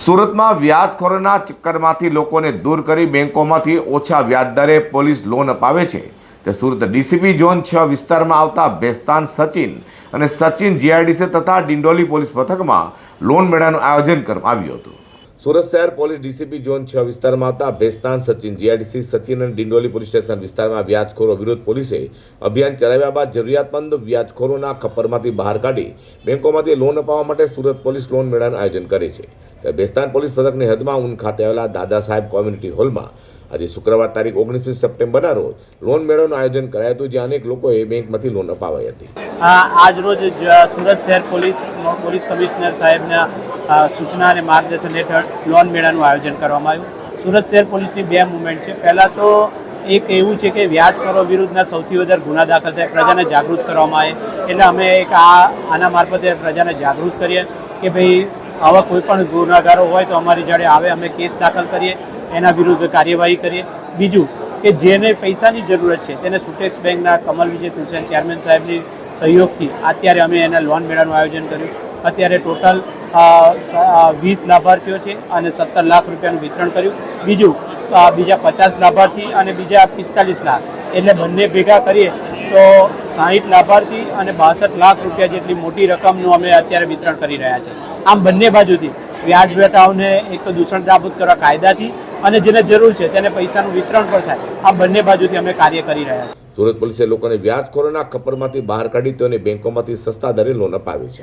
સુરતમાં વ્યાજખોરોના ચક્કરમાંથી લોકોને દૂર કરી બેંકોમાંથી ઓછા વ્યાજદરે પોલીસ લોન અપાવે છે. તે સુરત ડીસીપી ઝોન છ વિસ્તારમાં આવતા બેસ્તાન સચિન અને સચિન જીઆઈડીસી તથા ડિંડોલી પોલીસ મથકમાં લોન મેળાનું આયોજન કરવામાં આવ્યું હતું. સુરત શહેર પોલીસ ડીસીપી ઝોન છ વિસ્તારમાં આવતા ભેસ્તાન સચિન, જીઆઈડીસી સચિન અને ડિંડોલી પોલીસ સ્ટેશન વિસ્તારમાં વ્યાજખોરો વિરુદ્ધ પોલીસે અભિયાન ચલાવ્યા બાદ જરૂરિયાતમંદ વ્યાજખોરોના ખપ્પરમાંથી બહાર કાઢી બેંકોમાંથી લોન અપાવવા માટે સુરત પોલીસ લોન મેળાનું આયોજન કરે છે. ત્યારે બેસ્તાન પોલીસ પથકની હદમાં ઊન ખાતે આવેલા દાદા સાહેબ કોમ્યુનિટી હોલમાં આજે શુક્રવાર તારીખ ઓગણીસમી સપ્ટેમ્બરના રોજ લોન મેળાનું આયોજન કરાયું હતું, જ્યાં અનેક લોકોએ બેંકમાંથી લોન અપાવાઈ હતી. આજ સુરત શહેર પોલીસ પોલીસ કમિશનર સાહેબના સૂચના અને માર્ગદર્શન હેઠળ લોન મેળાનું આયોજન કરવામાં આવ્યું. સુરત શહેર પોલીસની બે મુવમેન્ટ છે. પહેલાં તો એક એવું છે કે વ્યાજ કરો વિરુદ્ધના સૌથી વધારે ગુના દાખલ થાય, પ્રજાને જાગૃત કરવામાં આવે. એટલે અમે એક આ, આના મારફતે પ્રજાને જાગૃત કરીએ કે ભાઈ આવા કોઈ પણ ગુનાગારો હોય તો અમારી જોડે આવે, અમે કેસ દાખલ કરીએ, એના વિરુદ્ધ કાર્યવાહી કરીએ. બીજું કે જેને પૈસાની જરૂરત છે, તેને સુટેક્સ બેંકના કમલ વિજય તુલસેન ચેરમેન સાહેબની સહયોગથી અત્યારે અમે એના લોન મેળાનું આયોજન કર્યું. અત્યારે ટોટલ વીસ લાભાર્થીઓ છે અને સત્તર લાખ રૂપિયાનું વિતરણ કર્યું. બીજું બીજા પચાસ લાભાર્થી અને બીજા પિસ્તાલીસ લાખ. એટલે બંને ભેગા કરીએ તો સાહીઠ લાભાર્થી અને બાસઠ લાખ રૂપિયા જેટલી મોટી રકમનું અમે અત્યારે વિતરણ કરી રહ્યા છીએ આમ બંને બાજુથી વ્યાજ બેટાઓને એક તો દૂષણ નાબૂદ કરવા કાયદાથી અને જેને જરૂર છે તેને પૈસાનું વિતરણ પણ થાય. આ બંને બાજુથી અમે કાર્ય કરી રહ્યા છીએ. સુરત પોલીસે લોકોને વ્યાજખોરોના ખપરમાંથી બહાર કાઢી તેઓને બેંકોમાંથી સસ્તા દરે લોન અપાવી છે.